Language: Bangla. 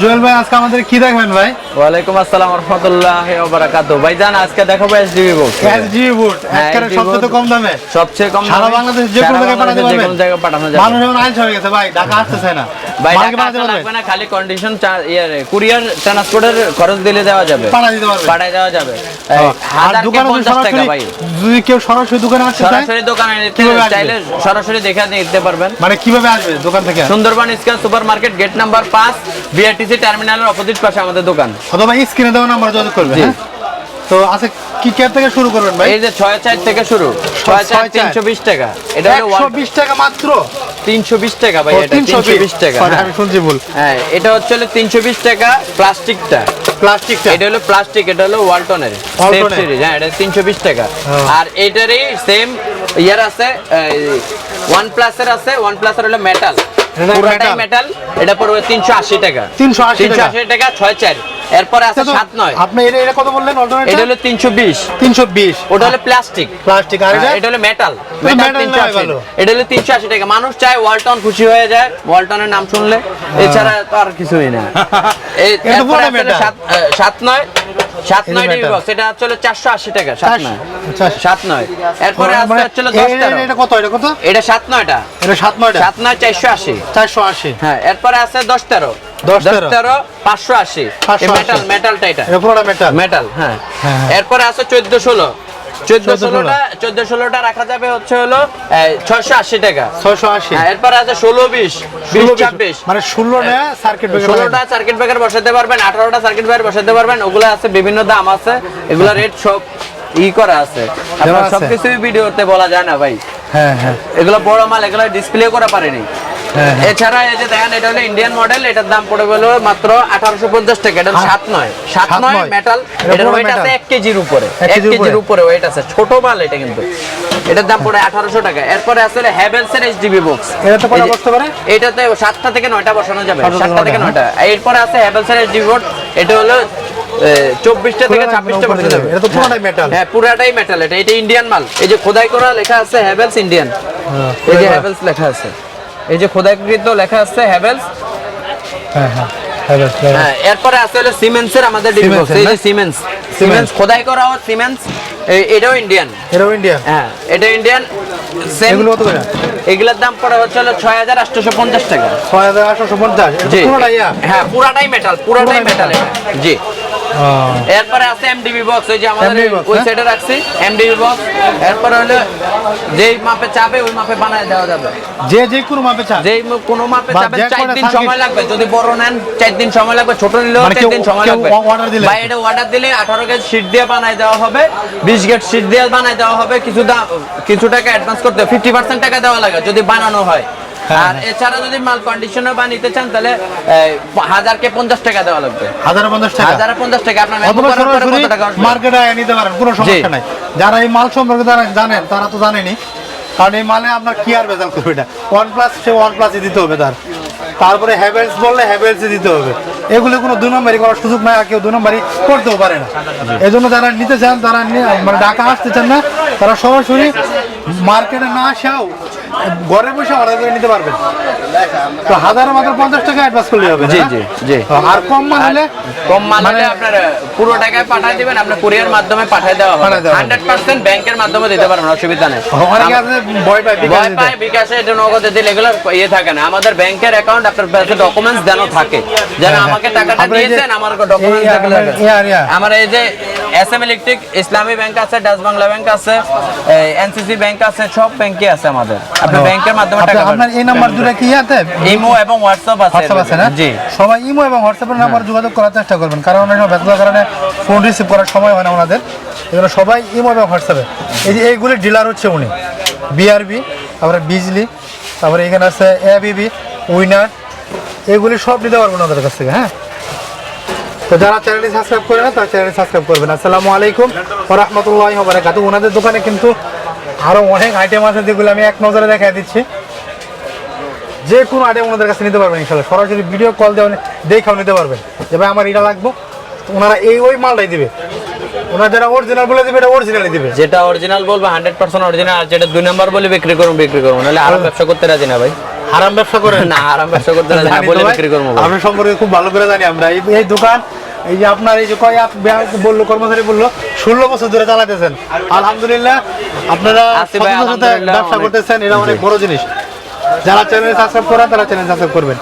জুয়েল ভাই আজকে আমাদের কি দেখবেন ভাই? ওয়ালাইকুম আসসালাম রহমতুল্লাহ বারাকাতু ভাইজান আজকে দেখাবো এসডিবি বুট এসজি বুট একেবারে সবচেয়ে তো কম দামে। সবচেয়ে কম সারা বাংলাদেশ যে কোনো জায়গায় পাঠানো যাবে। মানুষ এখন আইস হয়ে গেছে ভাই ঢাকা আসতেছে না। ভাই মালকে টাকা পাঠাতে আসা পারবে লাগবে না খালি কন্ডিশন কুরিয়ার ট্রান্সপোর্টের খরচ দিলে দেওয়া যাবে। পাঠা দিতে পারবে। পাঠাই দেওয়া যাবে। হ্যাঁ। আর দোকানে টাকা ভাই। যদি কেউ সরাসরি দোকানে আসতে চায় সরাসরি দোকানে কীভাবে আসবে? চাইলে সরাসরি দেখে নিতে পারবেন। মানে কীভাবে আসবে দোকান থেকে? Sundarban square super market gate number পাঁচ বিআরটিসি টার্মিনালের অপোজিট পাশে আমাদের দোকান। অথবা স্ক্রিনে দেওয়া নাম্বার যোগাযোগ করবে হ্যাঁ? তো আচ্ছা কি ক্যাব থেকে শুরু করবেন ভাই? এই যে ছয় চার থেকে শুরু। ছয় চার ছয় চার। তিনশো বিশ টাকা। এটা হলো একশো বিশ টাকা মাত্র? তিনশো বিশ টাকা ভাই এটা তিনশো বিশ। টাকা। আমি শুনছি ভুল। হ্যাঁ এটা হচ্ছে হলো তিনশো বিশ টাকা প্লাস্টিকটা। প্লাস্টিকটা? এটা হলো প্লাস্টিক এটা হলো ওয়ালটনের। সিরিজ হ্যাঁ এটা তিনশো বিশ টাকা। আর এটারই সেম ইয়ার আছে ওয়ান প্লাসের আছে ওয়ান প্লাসের হলো মেটাল পুরোটাই মেটাল এটা পড়বে তিনশো আশি টাকা। 380 তিনশো টাকা। আশি টাকা ছয় চার। এরপরে আছে সাত নয়। আপনি এটা এটা কত বললেন অল্টারনেট এটা হলো 320 320 ওটা হলো প্লাস্টিক প্লাস্টিক আর হ্যাঁ, এটা? এটা হলো মেটাল মেটাল 380 এটা হলো 380 টাকা। মানুষ চায় ওয়ালটন খুশি হয়ে যায়। ওয়ালটনের নাম শুনলে। হ্যাঁ। এছাড়া তো আর কিছুই না। এটা পুরো মেটাল নয়। নয় বক্স এটা আসলে 480 টাকা নয়। 7 নয়। এরপরে মানে আছে 10 এটা কত? এটা কত? এটা নয়টা। এটা নয়টা। নয় 480 480 হ্যাঁ এরপরে আছে 10 13 এরপরে আছে চোদ্দ ষোলো। চোদ্দ ষোলোটা রাখা যাবে হচ্ছে হলো ছয়শো আশি টাকা। ছয়শো আশি। আছে ষোলো বিশ বিশ ছাব্বিশ। মানে ষোলোটা সার্কিট ষোলোটা সার্কিট ব্রেকার বসাতে পারবেন আঠারোটা সার্কিট ব্রেকার বসাতে পারবেন ওগুলো আছে বিভিন্ন দাম আছে এগুলো রেট সব ই করা আছে। সবকিছুই ভিডিওতে বলা যায় না ভাই। হ্যাঁ হ্যাঁ। এগুলো বড় মাল এগুলো ডিসপ্লে করা পারেনি। এছাড়া এই যে দেখেন এটা হলো ইন্ডিয়ান মডেল এটার দাম পড়ে গেল মাত্র আঠারোশো পঞ্চাশ টাকা। এটা হ্যাঁ। সাত নয়। সাত নয়। মেটাল এটার ওয়েট আছে এক কেজির উপরে। এক কেজির উপরে। ওয়েট আছে। ছোট মাল এটা কিন্তু। এটার দাম পড়ে আঠারোশো টাকা। এরপরে এর এইচডিবি বক্স এটা কটা বসতে পারে? এটাতে সাতটা থেকে নয়টা বসানো যাবে। সাতটা থেকে নয়টা, এরপরে আছে এইচডিবি বোর্ড এটা হলো চব্বিশটা থেকে ছাব্বিশটা বসে যাবে। এটা তো পুরোটাই metal। হ্যাঁ পুরাটাই মেটাল এটা এটা ইন্ডিয়ান মাল। এই যে খোদাই করা লেখা আছে হ্যাভেলস ইন্ডিয়ান হ্যাঁ, এই যে হ্যাভেলস লেখা আছে। এই যে খোদাইকৃত লেখা আছে হ্যাভেলস হ্যাঁ হ্যাঁ হ্যাঁ হ্যাঁ এরপরে আছে হলো সিমেন্সের আমাদের ডিবি বক্স এই যে সিমেন্স সিমেন্স খোদাই করা ও সিমেন্স এটাও ইন্ডিয়ান এটাও ইন্ডিয়া হ্যাঁ এটা ইন্ডিয়ান এগুলো কত করে? এগুলোর দাম পড়ে হচ্ছে হলো ছয় হাজার আটশোশো পঞ্চাশ টাকা। ছয় হাজার আটশো পঞ্চাশ। জি। পুরোটা হ্যাঁ? পুরাটাই মেটাল পুরাটাই পুরাটাই মেটাল জি। এরপরে আছে এমডিবি বক্স ওই যে আমাদের ওই হ্যাঁ? সাইডে রাখছি এমডিবি বক্স এরপরে হলো যেই মাপে চাপে ওই মাপে বানায় দেওয়া যাবে। যে যে কোনো মাপে চান যেই কোনো মাপে বা চাপে চার দিন সময় লাগবে। যদি বড় নেন চার দিন সময় লাগবে ছোট নিলেও মানে চার দিন সময় লাগবে? বা এটা অর্ডার দিলে আঠারো গেজ শীট দিয়ে বানায় দেওয়া হবে বিশ গেট শীট দিয়ে বানায় দেওয়া হবে কিছু কিছু টাকা অ্যাডভান্স করতে ফিফটি পার্সেন্ট টাকা দেওয়া লাগে যদি বানানো হয় হ্যাঁ, আর এছাড়া যদি মাল কন্ডিশনে বানাইতে চান তাহলে হাজারকে পঞ্চাশ টাকা দেওয়া লাগবে। হাজার পঞ্চাশ টাকা? হাজার পঞ্চাশ টাকা আপনার? মার্কেটে নিতে পারেন কোনো সমস্যা নাই। যারা এই মাল সম্পর্কে জানেন তারা তো জানেনি। কারণ এই মালে আপনার কি আর বেজাল করবে এটা? ওয়ান প্লাস সে ওয়ান প্লাসই দিতে হবে তার। তারপরে হ্যাভেলস বললে হ্যাভেলসই দিতে হবে। এগুলো কোনো দু নম্বরই করার সুযোগ নাই আর কেউ দুই নম্বরই করতেও পারে না। এই জন্য যারা নিতে চান তারা মানে ঢাকা আসতে চান না তারা সরাসরি মার্কেটে না আসাও ঘরে বসে অর্ডার করে নিতে পারবেন তো হাজার মাত্র পঞ্চাশ টাকা অ্যাডভান্স করলে হবে জি, জি, জি। আর কম মাল হলে কম মাল মানে- হলে আপনার পুরো টাকায় পাঠিয়ে দিবেন আপনার কুরিয়ার মাধ্যমে পাঠিয়ে দেওয়া হবে। হান্ড্রেড পার্সেন্ট ব্যাংকের মাধ্যমে দিতে পারবেন অসুবিধা নেই অনেকে আছে ভয় পায় ভয়। পায় বিকাশে এটা নগদে দিলে এগুলো ইয়ে থাকে না আমাদের ব্যাংকের অ্যাকাউন্ট আপনার কাছে ডকুমেন্টস দেন থাকে যেন হ্যাঁ, আমাকে হ্যাঁ। টাকাটা এই যে- দিয়েছেন আমার ডকুমেন্টস থাকলে। আমার এই যে S M electric Islami bank আছে ডাচ বাংলা ব্যাংক আছে এনসিসি ব্যাংক আছে সব ব্যাংকই আছে আমাদের আপনি ব্যাংকের মাধ্যমে টাকা আপনার- আপনার এই নাম্বার দুটো কি ইয়াতে? ইমো এবং হোয়াটসঅ্যাপ আছে হোয়াটসঅ্যাপ আছে না? জি। সবাই ইমো এবং হোয়াটসঅ্যাপের নাম্বার যোগাযোগ করার চেষ্টা করবেন কারণ অনেক সময় ব্যস্ততার কারণে ফোন রিসিভ করার সময় হয় না ওনাদের। এগুলো সবাই ইমো এবং হোয়াটসঅ্যাপে এই যে এইগুলি ডিলার হচ্ছে উনি। বিআরবি তারপরে বিজলি তারপরে এখানে আছে এবিবি উইনার এগুলি সব নিতে পারবেন ওনাদের কাছ থেকে হ্যাঁ? তো যারা চ্যানেলটি সাবস্ক্রাইব করে না তারা চ্যানেলটি সাবস্ক্রাইব করবেন। আসসালামু আলাইকুম রহমতুল্লাহ বারাকাতু ওনাদের দোকানে কিন্তু আরও অনেক আইটেম আছে যেগুলো আমি এক নজরে দেখাই দিচ্ছি। যে কোনো আইটেম ওনাদের কাছে নিতে পারবেন ইনশাল্লাহ সরাসরি ভিডিও কল দেওয়া দেখাও নিতে পারবেন। যে ভাই আমার এটা লাগবো। ওনারা এই ওই মালটাই দিবে। ওনারা যারা অরিজিনাল বলে দিবে এটা অরিজিনালই দিবে। যেটা অরিজিনাল বলব হান্ড্রেড পার্সেন্ট অরিজিনাল আর যেটা দুই নাম্বার বলে বিক্রি করুন বিক্রি করুন নাহলে আরও ব্যবসা করতে রাজি না ভাই। হারাম ব্যবসা করেন না আরাম ব্যবসা করতে না বলে বিক্রি করব। সম্পর্কে খুব ভালো করে জানি আমরা। এই দোকান এই যে আপনার এই যে কয় বলল কর্মচারী বলল ষোলো বছর ধরে চালাতেছেন আলহামদুলিল্লাহ আপনারা ব্যবসা করতেছেন এটা অনেক বড় জিনিস। যারা চ্যানেল সাবস্ক্রাইব করেন তারা চ্যানেল সাবস্ক্রাইব করবেন।